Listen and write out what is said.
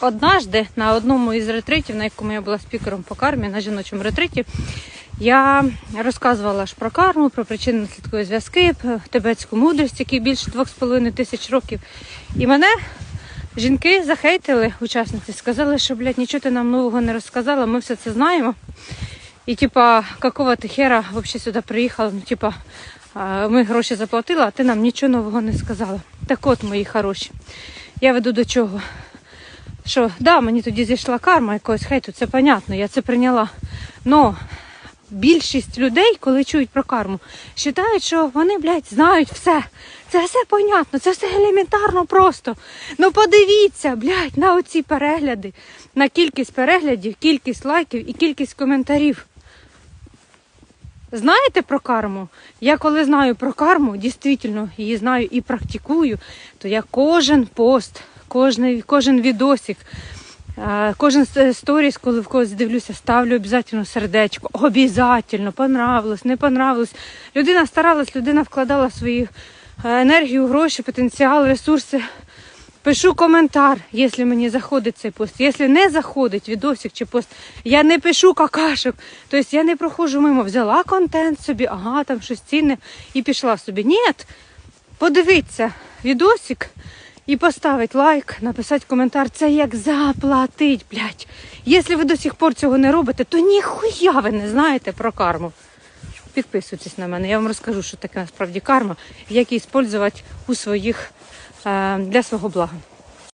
Однажды на одному із ретритів, на якому я була спікером по кармі, на жіночому ретриті, я розказувала ж про карму, про причинно слідкові зв'язки, про тибетську мудрість, якій більше 2,5 тисяч років. І мене жінки захейтили, учасниці, сказали, що, блядь, нічого ти нам нового не розказала, ми все це знаємо. І типа, какого ти хера взагалі сюди приїхала? Ну, типа, ми гроші заплатили, а ти нам нічого нового не сказала. Так от, мої хороші, я веду до чого що да, мені тоді зійшла карма якогось хейту, це понятно, я це прийняла. Но більшість людей, коли чують про карму, вважають, що вони, блядь, знають все. Це все понятно, це все елементарно просто. Ну подивіться, блядь, на оці перегляди, на кількість переглядів, кількість лайків і кількість коментарів. Знаєте про карму? Я коли знаю про карму, дійсно її знаю і практикую, то я кожен пост, кожен, кожен відосик, кожен сторіс, коли в когось дивлюся, ставлю обов'язково сердечко. Обов'язково, понравилось, не понравилось. Людина старалась, людина вкладала свою е, енергію, гроші, потенціал, ресурси. Пишу коментар, якщо мені заходить цей пост. Якщо не заходить відосик чи пост, я не пишу какашок. Тобто я не проходжу мимо, взяла контент собі, ага, там щось цінне і пішла собі. Ні, подивіться відосик і поставить лайк, написати коментар. Це як заплатить, блядь. Якщо ви до сих пор цього не робите, то ніхуя ви не знаєте про карму. Підписуйтесь на мене, я вам розкажу, що таке насправді карма, як її використовувати у своїх е, для свого блага.